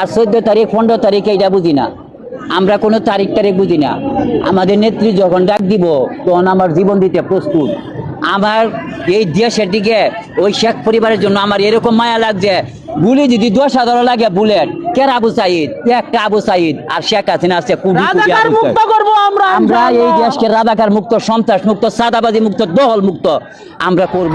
আর চোদ্দ তারিখ পনেরো তারিখ এইটা বুঝি না। আমরা কোনো তারিখ তারিখ বুঝি না। আমাদের নেত্রী যখন ডাক দিব তখন আমার জীবন দিতে প্রস্তুত। আমার এই দেশের দিকে ওই শেখ পরিবারের জন্য আমার এরকম মায়া লাগছে। গুলি যদি দশ হাজার লাগে বুলেট কের আবু সাইদ? একটা আবু সাইদ? আর শেখ হাসিনা আছে আমরা আমরা এই দেশকে রাজাকার মুক্ত সন্ত্রাস মুক্ত সাদাবাজি মুক্ত দহল মুক্ত। আমরা করব।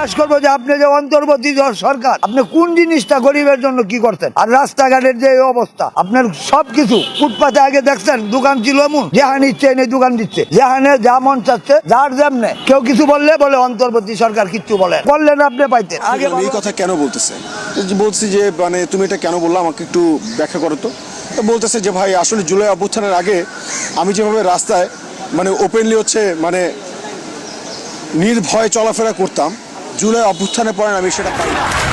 জিজ্ঞাসা করব যে আপনি যে অন্তর্বর্তী সরকার আপনি কোন জিনিসটা গরিবের জন্য কি করতেন? আর রাস্তাঘাটের যে অবস্থা আপনার সবকিছু ফুটপাতে আগে দেখছেন দোকান ছিল এমন যেহান ইচ্ছে এনে দোকান দিচ্ছে যেহানে যা মন চাচ্ছে যার যেমনে। কেউ কিছু বললে বলে অন্তর্বর্তী সরকার কিচ্ছু বলে বললেন আপনি পাইতেন। আগে এই কথা কেন বলতেছে? বলছি যে মানে তুমি এটা কেন বললাম আমাকে একটু ব্যাখ্যা করো তো। তো বলতেছে যে ভাই আসলে জুলাই অভ্যুত্থানের আগে আমি যেভাবে রাস্তায় মানে ওপেনলি হচ্ছে মানে নির্ভয়ে চলাফেরা করতাম জুলাই অভ্যুত্থানের পরে আমি সেটা পাই না।